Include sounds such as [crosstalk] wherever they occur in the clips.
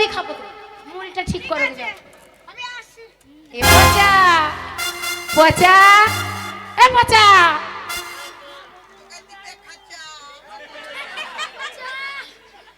মুড়ি খাব। তো মুড়িটা ঠিক করো এ পচা। পচা। এ পচা।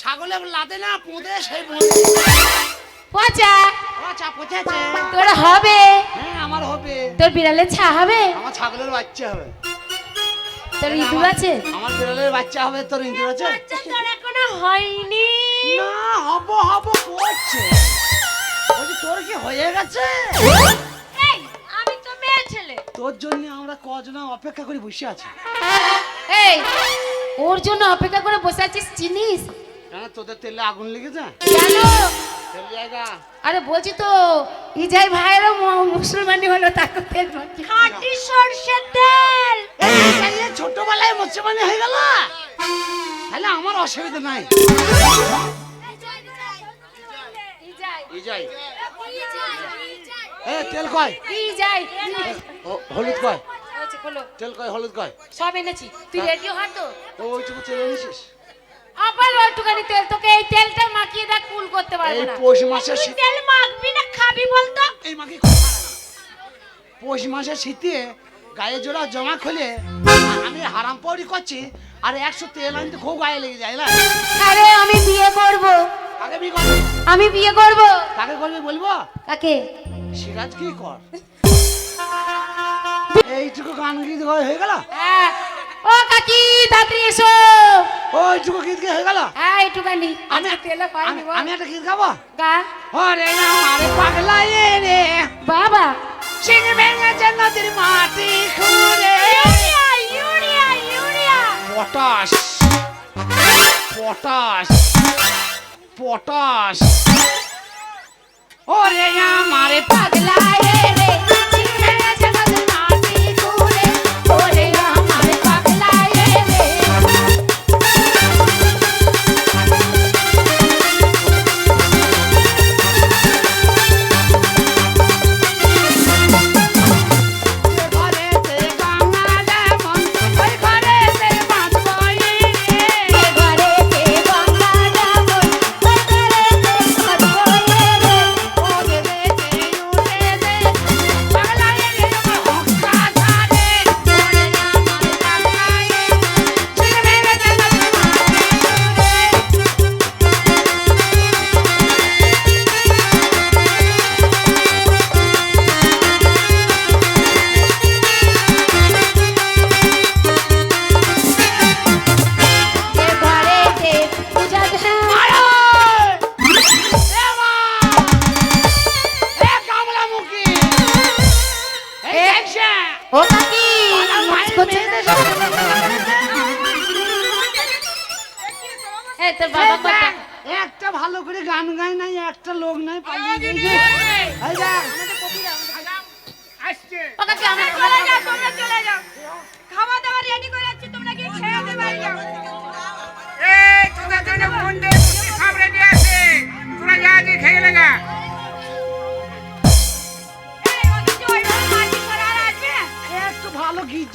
ছাগলে লাদে না পুঁদে সেই পুঁদে। পচা। পচেছে তোর হবে। হ্যাঁ আমার হবে। তোর বিড়ালের ছা হবে। আমার ছাগলের বাচ্চা হবে। তোর ইঁদুর আছে? আমার বিড়ালের বাচ্চা হবে তোর ইঁদুর আছে? তোর এখনও হয়নি। না হব হব করছে। বলছি তোর কি হয়ে গেছে? এই আমি তো মেয়ে ছেলে। তোর জন্য আমরা কজন অপেক্ষা করে বসে আছি। এই ওর জন্য অপেক্ষা করে বসে আছিস চিনিস? কেন তোদের তেলে আগুন কেন? তেল জায়গা আরে বলছি তো ইজাই ভাইয়েরও মুসলমানি হলো তাকে তেল খাঁটি সরষের তেল। ছোটবেলায় মুসলমানি হয়ে গেল? তাহলে আমার অসুবিধা নাই। এ তেল কয়? হলুদ কয়? তেল কয় হলুদ কয়? সব এনেছি। তুই রেডি হ তো। ও ওইটুকু তেল এনেছিস? আবার একটুখানি তেল। তোকে এই তেলটা মাখিয়ে দেখ কুল করতে পারব এই না। পৌষ তুই তেল মাখবি না খাবি বলতো? এই মাকে পৌষ মাসের শীতে গায়ে জোড়া জমা খুলে আমি হারাম পাউরি করছি আর একশো তেল আনতে খুব গায়ে লেগে যায় না? আরে আমি বিয়ে করব। কাকে বি করবি? আমি বিয়ে করব। কাকে করবি বলব? কাকে? সিরাজ কি কর? এইটুকু গান গীত হয়ে গেল? হ্যাঁ। ও কাকি তাড়াতাড়ি এসো। ওইটুকু গীত হয়ে গেল? হ্যাঁ একটুখানি আমি তেলে পাইনি আমি আমি একটা গীত গাবো? গান ওরে আমারে পাগলা রে। বাবা। সিং ভেঙেছে নদীর মাটি খুঁড়ে। ইউরিয়া পটাশ ওরে আমারে পাগলা রে রে ভেঙেছে নদীর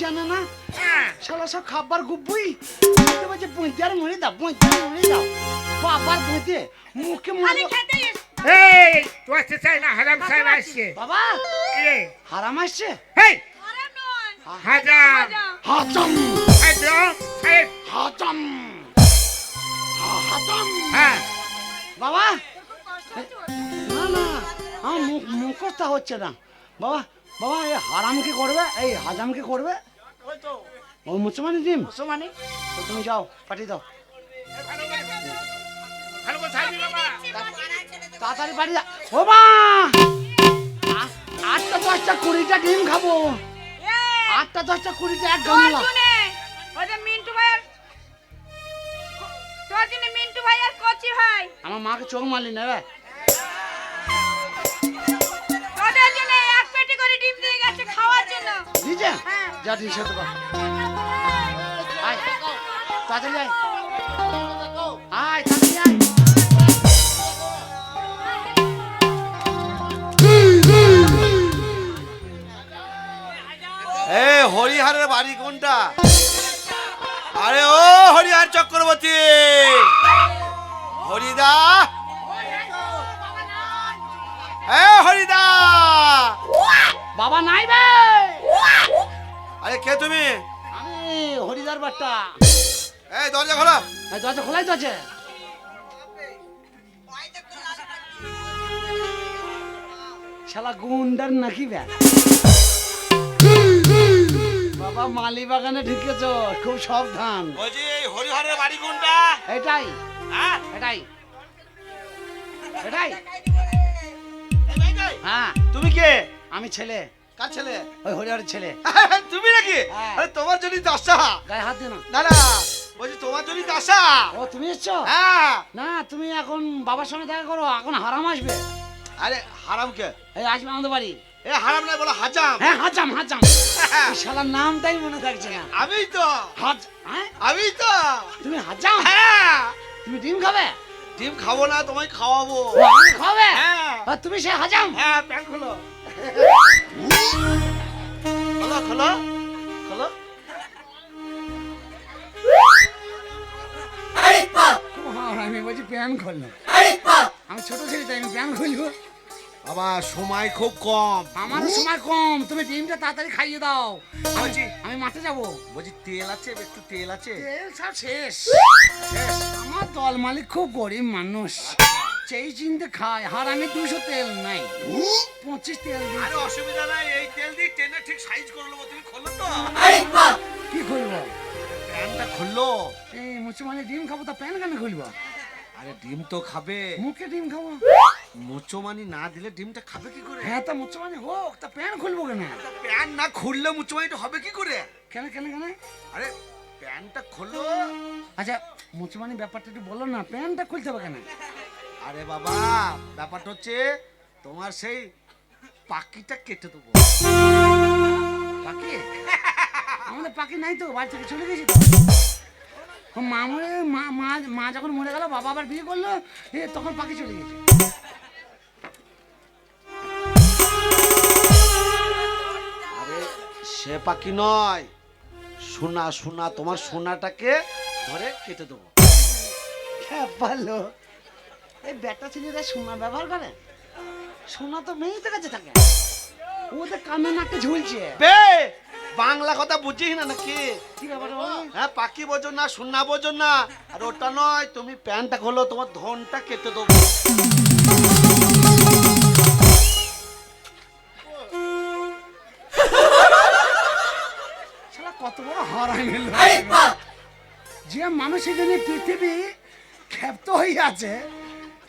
জানে না? হ্যাঁ। শালা সব খাবার গুব্বুই। খেতে বলছে পঁয়তার মরে দাও পঁয়তার মরে দাও। বাবার বইতে মুখে খেতে এই তো আসতে চাই না হাজাম সাহেব আসছে। বাবা হারাম আসছে? হেই। আরে নয়। হাজাম। হাতম হাজাম সাহেব। হাতম হা- হাতম হ্যাঁ। বাবা না না আমার মুখ মুখস্থ হচ্ছে না। বাবা বাবা এই হারাম কি করবে এই হাজাম কি করবে। ও মুসলমানি মুসলমানি। তো তুমি যাও পাঠিয়ে দাও। তাড়াতাড়ি বাড়ি যা। ও মা! আটটা দশটা কুড়িটা ডিম খাব। আটটা দশটা কুড়িটা এক গামলা। মিন্টু ভাই তোর জন্য মিন্টু ভাই আর কচি ভাই। আমার মাকে চোখ মারলি না রে। হ্যাঁ। যা? এ হরিহারের বাড়ি কোনটা? আরে ও হরিহার চক্রবর্তী। হরিদা। হ্যাঁ হরিদা। বাবা নাই ভাই কে তুমি? আমি হরিদার বাট্টা। এই দরজা খোলা। এই দরজা খোলাই তো আছে। শালা গুন্ডার নাকি বাবা মালি বাগানে ঢুকেছ খুব সাবধান। বলছি এই হরিহরের বাড়ি কোনটা? এটাই। হ্যাঁ? এটাই। এটাই। হ্যাঁ। তুমি কে? আমি ছেলে। কার ছেলে? ওই হরিহরের ছেলে। [laughs] তুমি নাকি? হ্যাঁ। আরে তোমার জন্যই তো আসা গায়ে হাত দিও না। না বলছি তোমার জন্যই তো আসা ও তুমি এসছো? হ্যাঁ। না তুমি এখন বাবার সঙ্গে দেখা করো এখন হারাম আসবে। আরে হারাম কে? এই আসবে আমাদের বাড়ি। এ হারাম নাই বলো হাজাম। হ্যাঁ হাজাম হাজাম। এই শালার নামটাই মনে থাকছে না। আমি তো। হাজ হ্যাঁ? আমি তো। তুমি হাজাম? হ্যাঁ। তুমি ডিম খাবে? ডিম খাব না তোমায় খাওয়াবো। খাবে? হ্যাঁ। তুমি সে হাজাম? হ্যাঁ প্যান্ট খোলো। খোলো খোলো খোলো। আমি বলছি প্যান খুললো আমি ছোট ছেলে তাই আমি প্যান খুলবো। বাবা সময় খুব কম। আমার সময় কম তুমি ডিমটা তাড়াতাড়ি খাইয়ে দাও। বলছি আমি মাঠে যাব? বলছি তেল আছে একটু তেল আছে? তেল সব শেষ। শেষ। আমার দল মালিক খুব গরিব মানুষ। সেই চিনতে খায়। আর আমি দুশো তেল নাই। পঁচিশ তেল দিই আরে অসুবিধা নাই এই তেল দিয়ে টেনে ঠিক সাইজ করে নেব তুমি খোলো তো। কি খুলবো? প্যানটা খুললো এই মুসলমানের ডিম খাব তা প্যান কেন খুলবো? আরে ডিম তো খাবে। মুখে ডিম খাব। মুচোমানি না দিলে ডিমটা খাবে কি করে? হ্যাঁ তা মুসলমানি হোক তা প্যান খুলবো কেন? প্যান না খুললে মুচোমানিটা হবে কি করে? কেন কেন কেন? আরে প্যানটা খোলো। আচ্ছা মুসলমানি ব্যাপারটা একটু বলো না প্যানটা খুলতে হবে কেন? আরে বাবা ব্যাপারটা হচ্ছে তোমার সেই পাখিটা কেটে দেবো। পাখি? আমাদের পাখি নাই তো বাড়ি থেকে চলে গেছি মা মরে মা মা যখন মরে গেল বাবা আবার বিয়ে করল এ তখন পাখি চলে গেছে। আরে সে পাখি নয়। সোনা সোনা তোমার সোনাটাকে ধরে কেটে দেবো। হ্যাঁ ভালো এই বেটা ছেলেরা সোনা ব্যবহার করে? সোনা তো মেয়েদের কাছে থাকে। ওদের কানে নাকে ঝুলছে। বে বাংলা কথা বুঝিস না নাকি? কি ব্যাপার? হ্যাঁ পাখি বোঝো না সোনা বোঝো না। আর ওটা নয় তুমি প্যান্টটা খোলো তোমার ধনটা কেটে দেবো। শালা কত বড় হারাই গেল। যে মানুষের জন্য পৃথিবী ক্ষেপ্ত হয়ে আছে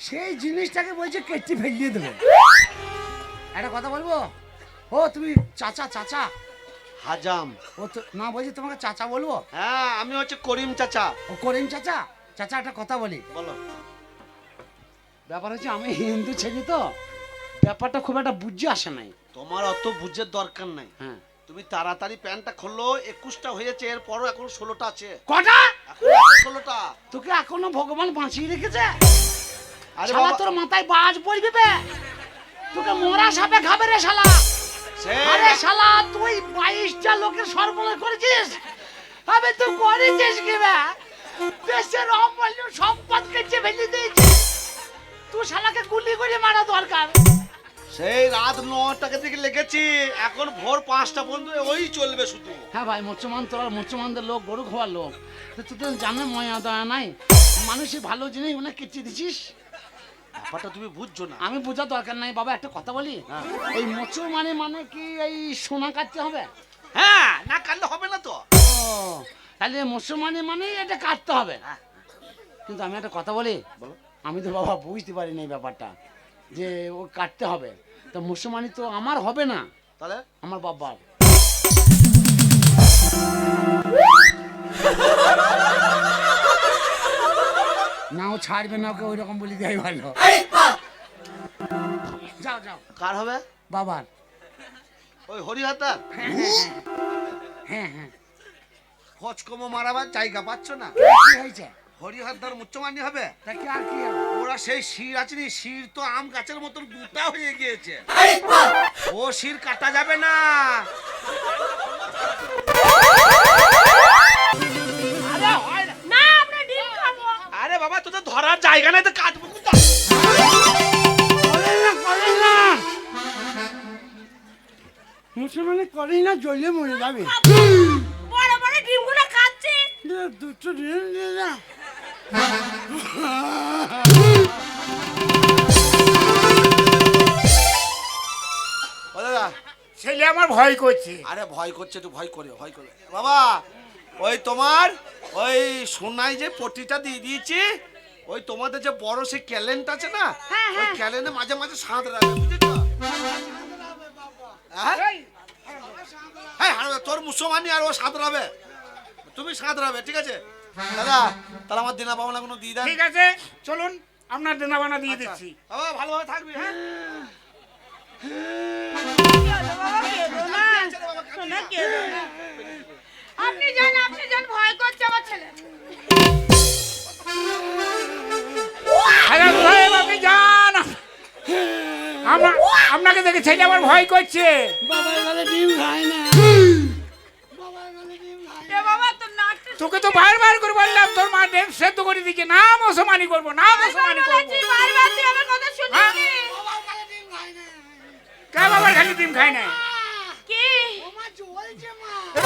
সেই জিনিসটাকে বলছে কেটে ফেলিয়ে দেবে। একটা কথা বলব? ও তুমি চাচা চাচা। হাজাম। ও তো না বলছি তোমাকে চাচা বলব? হ্যাঁ আমি হচ্ছে করিম চাচা। ও করিম চাচা? চাচা একটা কথা বলি। বলো। ব্যাপার হচ্ছে আমি হিন্দু ছেলে তো ব্যাপারটা খুব একটা বুঝে আসে নাই। তোমার অত বুঝের দরকার নাই। হ্যাঁ। তুমি তাড়াতাড়ি প্যান্টটা খোলো একুশটা হয়েছে এরপরও এখন ষোলোটা আছে। কটা? ষোলোটা। তোকে এখনও ভগবান বাঁচিয়ে রেখেছে? শালা তোর মাথায় বাজ পড়বি বে। তোকে মোরা সাপে খাবে রে শালা। আরে শালা তুই বাইশটা লোকের সর্বনাশ করেছিস? আবে তুই করেছিস কি বে? দেশের অমূল্য সম্পদ কেটে ফেলে দিয়েছিস তুই শালাকে গুলি করে মারা দরকার। সেই রাত নটাকে থেকে লেগেছি এখন ভোর পাঁচটা পর্যন্ত ওই চলবে শুধু। হ্যাঁ ভাই মুসলমান তোরা মুসলমানদের লোক গরু খাওয়ার লোক। তো তুই তো জানে ময়া দয়া নাই। মানুষের ভালো জিনিস মানে কেটে দিছিস। ব্যাপারটা তুমি বুঝছ না। আমি বোঝার দরকার নাই বাবা একটা কথা বলি। ওই মুসলমানে মানে কি এই সোনা কাটতে হবে? হ্যাঁ না কাটলে হবে না তো। তাহলে মুসলমানে মানে এটা কাটতে হবে। কিন্তু আমি একটা কথা বলি বলো। আমি তো বাবা বুঝতে পারিনি এই ব্যাপারটা যে ও কাটতে হবে। তো মুসলমানি তো আমার হবে না। তাহলে? আমার বাবার। [laughs] না ও ছাড়বে না ওকে ওই রকম বলি দেয় ভালো। যাও যাও। কার হবে? বাবার। ওই হরিহাতার হ্যাঁ হ্যাঁ। ফচকমো মারাবার জায়গা পাচ্ছ না? কি হয়েছে? হরিহাতার মুচ্চমানি হবে? তা কি আর কি হবে? ওরা সেই শির আছে নি শির তো আম গাছের মতন গোটা হয়ে গিয়েছে। ও শির কাটা যাবে না। ধরার জায়গা নাই তো কাটবো কোথায়? মুসলমানে করেই না জ্বলে মরে যাবে। বড় বড় ডিমগুলো খাচ্ছে। দুটো ডিম দে না ও দাদা। ছেলে আমার ভয় করছে। আরে ভয় করছে একটু ভয় করে ভয় করে বাবা ওই তোমার ওই সোনাই যে পটিটা দিয়ে দিয়েছি ওই তোমাদের যে বড় সেই ক্যালেন্ট আছে না ওই ক্যালেন্টে মাঝে মাঝে সাঁত রাখবে বুঝেছ? হ্যাঁ? হ্যাঁ তোর মুসলমানি আর ও সাঁত রাবে তুমি সাঁত রাবে ঠিক আছে? দাদা তাহলে আমার দিনা পাবনা কোনো দিয়ে দেন। ঠিক আছে চলুন আপনার দেনা বানা দিয়ে দিচ্ছি। বাবা ভালোভাবে থাকবি হ্যাঁ? আপনি আমার আপনাকে দেখে ছেলে আমার ভয় করছে। বাবা এখানে ডিম খায় না। এ বাবা তোর নাকটা তোকে তো বারবার করে বললাম তোর মা ডেম সেদ্ধ করে দিচ্ছে না মুসলমানি করব না মুসলমানি করব। কথা হ্যাঁ? কে বাবার খালি ডিম খায় না?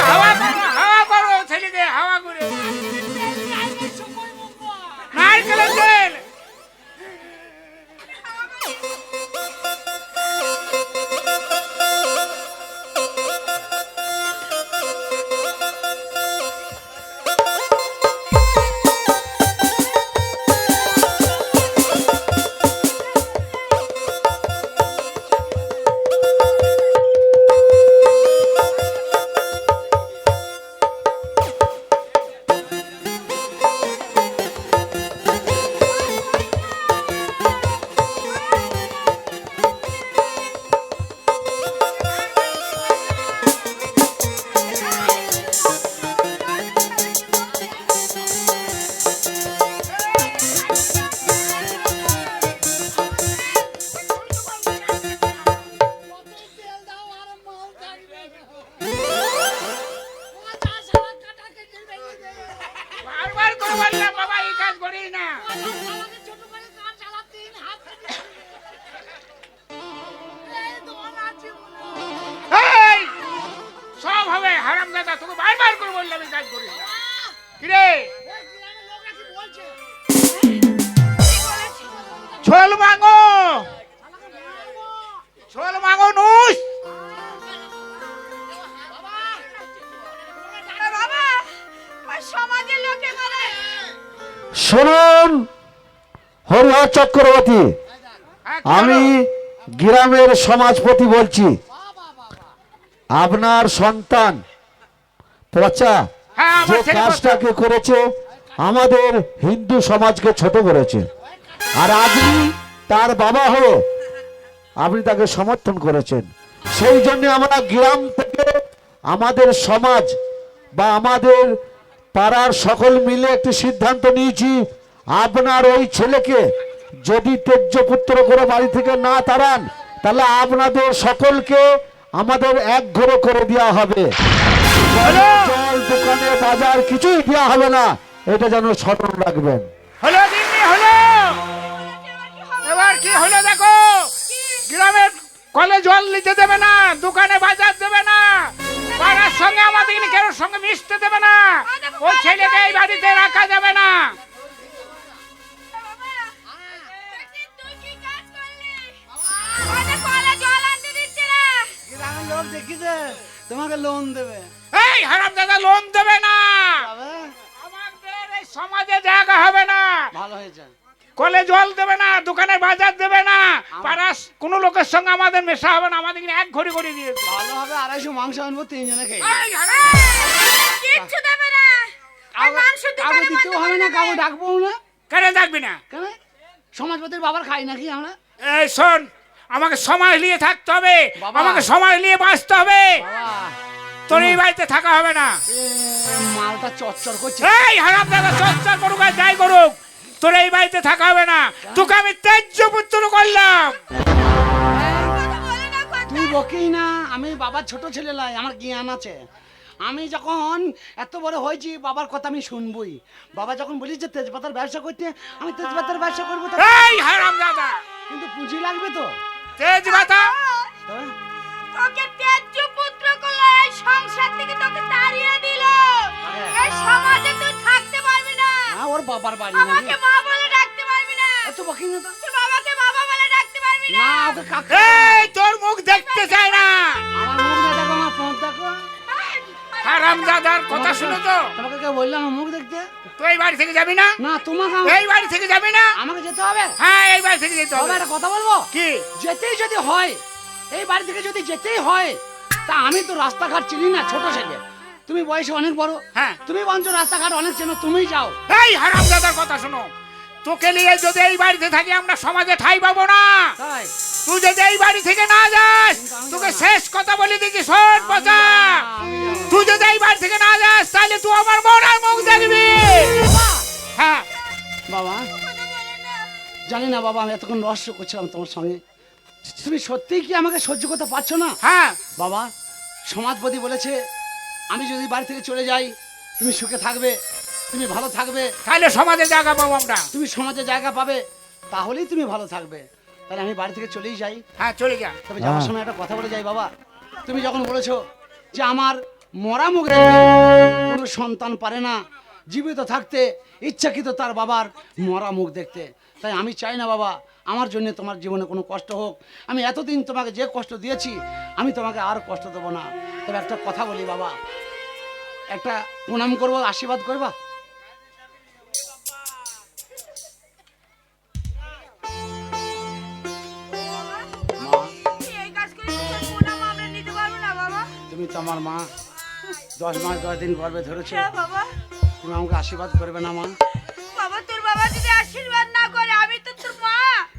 হাওয়া করো হাওয়া করো ছেলেকে হাওয়া করে। হারাম দাদা তোকে বারবার করে বললাম এই কাজ করিস না। কিরে? ছোল মাগো! ছোল মাগো নুস! শুনুন হরিহর চক্রবর্তী হ্যাঁ, আমি গ্রামের সমাজপতি বলছি। আপনার সন্তান পচা হ্যাঁ যে কাজটাকে করেছে আমাদের হিন্দু সমাজকে ছোট করেছে। আর আপনি তার বাবা হয়ে আপনি তাকে সমর্থন করেছেন। সেই জন্য আমরা গ্রাম থেকে আমাদের সমাজ বা আমাদের পাড়ার সকল মিলে একটি সিদ্ধান্ত নিয়েছি আপনার ওই ছেলেকে যদি তেজ্যপুত্র করে বাড়ি থেকে না তাড়ান তাহলে আপনাদের সকলকে আমাদের এক ঘরে করে দেওয়া হবে। জল দোকানে বাজার কিছুই দেওয়া হবে না। এটা যেন স্মরণ রাখবেন। হলো দিদি হলো এবার কি হলো দেখো? গ্রামের কলে জল নিতে দেবে না দোকানে বাজার দেবে না পাড়ার সঙ্গে আমাদের কেউ সঙ্গে মিশতে দেবে না ওই ছেলেকে এই বাড়িতে রাখা যাবে না। তুই কি কাজ করলি ওটা কলে জল আনতে দিচ্ছে না। গ্রামের লোক দেখিছে তোমাকে লোন দেবে। এই হারাম দাদা লোন দেবে না। আমাদের এই সমাজে জায়গা হবে না। ভালো হয়েছে কলে জল দেবে না দোকানে বাজার দেবে না। পাড়ার কোনো লোকের সঙ্গে আমাদের মেশা হবে না আমাদের এক ঘড়ি করে দিয়েছে ভালো হবে আড়াইশো মাংস আনব তিনজনে খেয়ে কিচ্ছু দেবে না। মাংস কাউকে দিতেও হবে না কাউকে ডাকবো না। কেন থাকবি না? কেন? সমাজপতির বাবার খাই নাকি আমরা? এই শোন আমাকে সমাজ নিয়ে থাকতে হবে। আমাকে সমাজ নিয়ে বাঁচতে হবে। তোর এই বাড়িতে থাকা হবে না। মালটা চচ্চর করছে। এই হারাম দাদা চর্চা করুক আর যাই করুক তোর এই বাড়িতে থাকা হবে না। তোকে আমি তেজ্য পুত্র করলাম। তুই বকিস না আমি বাবার ছোট ছেলে লাই আমার জ্ঞান আছে। আমি যখন এত বড় হয়েছি বাবার কথা আমি শুনবই। বাবা যখন বলিস যে তেজপাতার ব্যবসা করতে আমি তেজপাতার ব্যবসা করব তো এই হারাম দাদা। কিন্তু পুঁজি লাগবে তো। তেজ মাথা তোকে পুত্র সংসার থেকে তোকে তাড়িয়ে দিল। এই সমাজে তুই থাকতে পারবি না। হ্যাঁ ওর বাবার বাড়ি আমাকে মা বলে ডাকতে পারবি না। এত বকি না তো। বাবাকে বাবা বলে ডাকতে পারবি না। না ওকে কাকা এই তোর মুখ দেখতে চাই না। আমার মুখ না দেখো আমার ফোন দেখো। হারাম দাদার কথা শুনে তো। তোমাকে কে বললাম আমার মুখ দেখতে? তুই এই বাড়ি থেকে যাবি না? না তোমাকে এই বাড়ি থেকে যাবি না? আমাকে যেতে হবে? হ্যাঁ এই বাড়ি থেকে যেতে হবে। একটা কথা বলব? কি? যেতেই যদি হয় এই বাড়ি থেকে যদি যেতেই হয় তা আমি তো রাস্তাঘাট চিনি না ছোট ছেলে। তুমি বয়সে অনেক বড়। হ্যাঁ। তুমি বঞ্চ রাস্তাঘাট অনেক চেনো তুমি যাও। এই হারাম দাদার কথা শোনো। তোকে নিয়ে যদি এই বাড়িতে থাকি আমরা সমাজে ঠাই পাবো না। তুই? যদি এই বাড়ি থেকে না যাস তোকে শেষ কথা বলে দিচ্ছি শোন পচা। তুই যদি এই বাড়ি থেকে না যাস তাহলে তুই আমার মরার মুখ দেখবি। হ্যাঁ। বাবা জানি না বাবা আমি এতক্ষণ রহস্য করছিলাম তোমার সঙ্গে। তুমি সত্যিই কি আমাকে সহ্য করতে পারছ না? হ্যাঁ। বাবা সমাজপতি বলেছে আমি যদি বাড়ি থেকে চলে যাই তুমি সুখে থাকবে তুমি ভালো থাকবে। তাহলে সমাজে জায়গা পাবো আমরা। তুমি সমাজে জায়গা পাবে তাহলেই তুমি ভালো থাকবে। তাহলে আমি বাড়ি থেকে চলেই যাই। হ্যাঁ চলে যা। তবে যাওয়ার হ্যাঁ। সময় একটা কথা বলে যাই বাবা। তুমি যখন বলেছ যে আমার মরা মুখ কোনো সন্তান পারে না জীবিত থাকতে ইচ্ছাকৃত তার বাবার মরা মুখ দেখতে তাই আমি চাই না বাবা আমার জন্য তোমার জীবনে কোনো কষ্ট হোক। আমি এতদিন তোমাকে যে কষ্ট দিয়েছি আমি তোমাকে আর কষ্ট দেবো না। তবে একটা কথা বলি বাবা। একটা প্রণাম করব আশীর্বাদ করবা? তুমি তো আমার মা। দশ মাস দশ দিন গর্বে ধরেছো। হ্যাঁ তুমি আমাকে আশীর্বাদ করবে না মা। বাবা তোর বাবা যদি আশীর্বাদ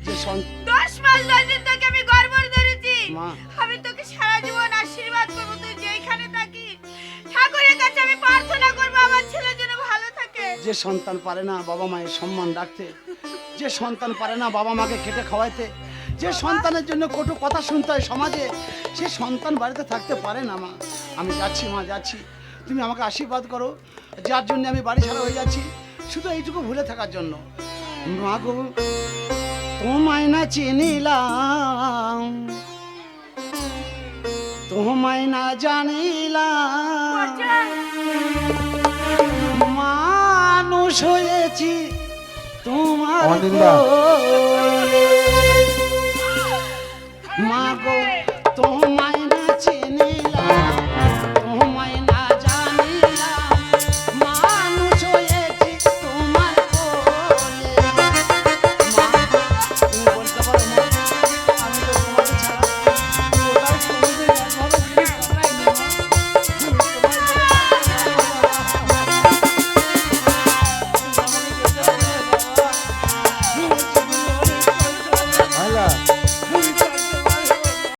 যে দশ মাস দশ দিন তোকে আমি গর্ব ধরেছি। মা। আমি তোকে সারা জীবন আশীর্বাদ করব তুই যেখানে থাকিস ঠাকুরের কাছে আমি প্রার্থনা করব আমার ছেলে যেন ভালো থাকে। যে সন্তান পারে না বাবা মায়ের সম্মান রাখতে যে সন্তান পারে না বাবা মাকে খেটে খাওয়াইতে যে সন্তানের জন্য কটু কথা শুনতে হয় সমাজে সে সন্তান বাড়িতে থাকতে পারে না মা। আমি যাচ্ছি মা যাচ্ছি। তুমি আমাকে আশীর্বাদ করো যার জন্য আমি বাড়ি ছাড়া হয়ে যাচ্ছি। শুধু এইটুকু ভুলে থাকার জন্য। মা গো তোমায় না চিনিলাম। তোমায় না জানিলাম। মানুষ হয়েছি তোমার